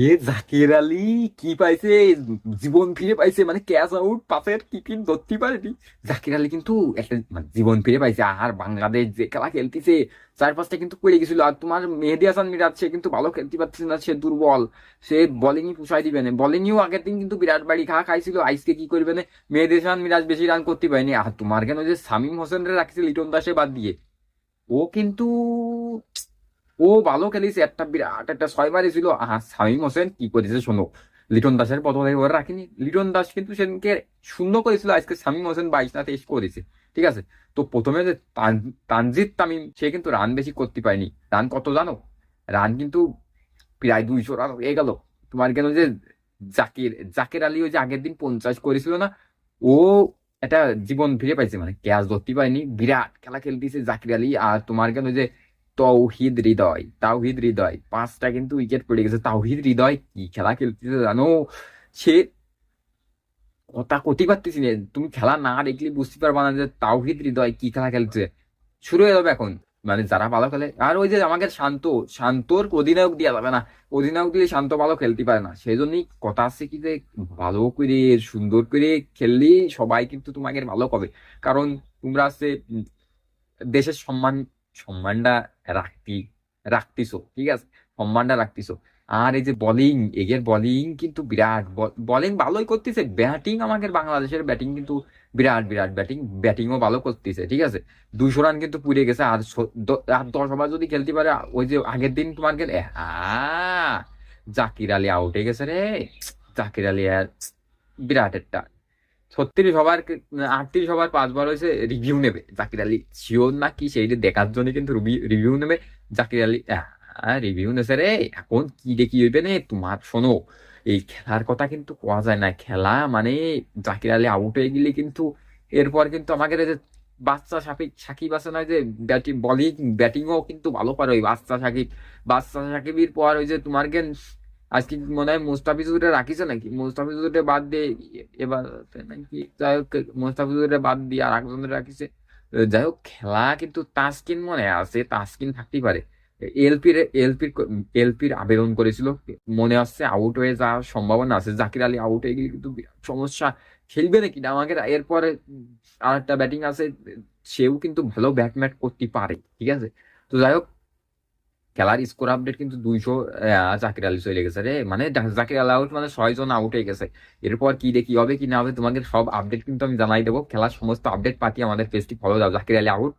এ জাকির আলী কি পাইছে? জীবন ফিরে পাইছে মানে ক্যাচ আউট পাসের কি কি ধরতে পারেনি জাকির আলী কিন্তু একটা মানে জীবন ফিরে পাইছে আর বাংলাদেশ যে খেলা খেলতেছে চার পাঁচটা কিন্তু পড়ে গেছিল। আর তোমার মেহেদি হাসান মিরাজ সে কিন্তু ভালো খেলতে পারছে না, সে দুর্বল সে বোলিংই পুষাই দিবে না? বোলিংও আগের দিন কিন্তু বিরাট বাড়ি খা খাইছিল। আইসকে কি করবে না? মেহেদি হাসান মিরাজ বেশি রান করতে পারেনি আর তোমার কেন যে শামীম হোসেনরে রাখছে লিটন দাসে বাদ দিয়ে। ও কিন্তু ও ভালো খেলেছে, একটা বিরাট, একটা ছয় মারিছিল আহা, শামীম হোসেন কি করেছে শোনো। লিটন দাসের বদলে ওরা রাখিনি। লিটন দাস কিন্তু সেদিনকে শূন্য করেছিল, আজকে শামীম হোসেন বাইশ না তেইশ করেছে। ঠিক আছে? তো প্রথমে যে তান- তানজিদ তামিম, সে কিন্তু রান বেশি করতে পারেনি। রান কত জানো? রান কিন্তু প্রায় দুইশো রান হয়ে গেল। তোমার কেন যে জাকির জাকির আলী ওই যে আগের দিন পঞ্চাশ করেছিল না, ও একটা জীবন ফিরে পাইছে। মানে ক্যাচ ধরতে পারেনি। বিরাট খেলা খেলতেছে জাকির আলী। আর তোমার কেন যে তৌহিদ হৃদয়, তাওহিদ হৃদয়। পাঁচটা কিন্তু উইকেট পড়ে গেছে। তাওহিদ হৃদয় কি খেলা খেলতেছে জানো? সে কথা করতে পারতেছি তুমি খেলা না দেখলে বুঝতে পারবা না যে তাওহিদ হৃদয় কি খেলা খেলছে। শুরু হয়ে যাবে এখন। মানে যারা ভালো খেলে, আর ওই যে আমাকে শান্ত, শান্তর অধিনায়ক দেওয়া যাবে না। অধিনায়ক দিলে শান্ত ভালো খেলতে পারে না। সেই জন্যই কথা আছে কি যে ভালো করে, সুন্দর করে খেললে সবাই কিন্তু তোমাকে ভালো পাবে। কারণ তোমরা আছে দেশের সম্মান সম্মানটা রাখতি রাখতিছো ঠিক আছে? সম্মানটা রাখতিছো আর এই যে বোলিং এগের বোলিং কিন্তু বিরাট বোলিং ভালোই করতেছে। ব্যাটিং আমাদের বাংলাদেশের ব্যাটিং কিন্তু বিরাট বিরাট ব্যাটিং ব্যাটিংও ভালো করতেছে, ঠিক আছে? দুইশো রান কিন্তু পুড়ে গেছে। আর আর দশ ওভার যদি খেলতে পারে, ওই যে আগের দিন তোমার গেলে জাকির আলী আউট হয়ে গেছে রে। জাকির আলী আর বিরাট একটা ছত্রিশ ওভার আটত্রিশ ওভার পাঁচবার হয়েছে রিভিউ নেবে জাকির আলী। শিওর না কি, সেইটা দেখার জন্য কিন্তু রিভিউ নেবে জাকির আলী। রিভিউ নেছে রে, এখন কি দেখি হইবে নে? তোমার শোনো, এই খেলার কথা কিন্তু কোয়া যায় না। খেলা মানে জাকির আলী আউট হয়ে গেলে কিন্তু এরপর কিন্তু এই যে বাচ্চা সাকিব সাকিব আছে না যে ব্যাটিং বলিং ব্যাটিংও কিন্তু ভালো পারে ওই বাচ্চা সাকিব, বাচ্চা সাকিবের পর ওই যে তোমার গেন আজকে মনে হয় মুস্তাফিজুরে রাখিছে নাকি? মুস্তাফিজুরে বাদ দিয়ে এবার নাকি যাই হোক মুস্তাফিজুরে বাদ দিয়ে আর একজনের রাখিছে যাই হোক, খেলা কিন্তু তাসকিন মনে আছে, তাসকিন থাকতেই পারে। এলপির এলপির এলপির আবেদন করেছিল, মনে হচ্ছে আউট হয়ে যাওয়ার সম্ভাবনা আছে। জাকির আলী আউট হয়ে গেলে কিন্তু সমস্যা। খেলবে নাকি? না আমাকে এরপরে আর একটা ব্যাটিং আছে, সেও কিন্তু ভালো ব্যাট ম্যাট করতে পারে, ঠিক আছে? তো যাই হোক খেলার স্কোর আপডেট কিন্তু দুইশো জাকির আলী চলে গেছে রে। মানে জাকির আলী আউট মানে ছয় জন আউট হয়ে গেছে। এরপর কি দেখি হবে, কি না হবে তোমাকে সব আপডেট কিন্তু আমি জানাই দেবো। খেলার সমস্ত আপডেট পাতি আমাদের পেজটি ফলো দাও। জাকির আলী আউট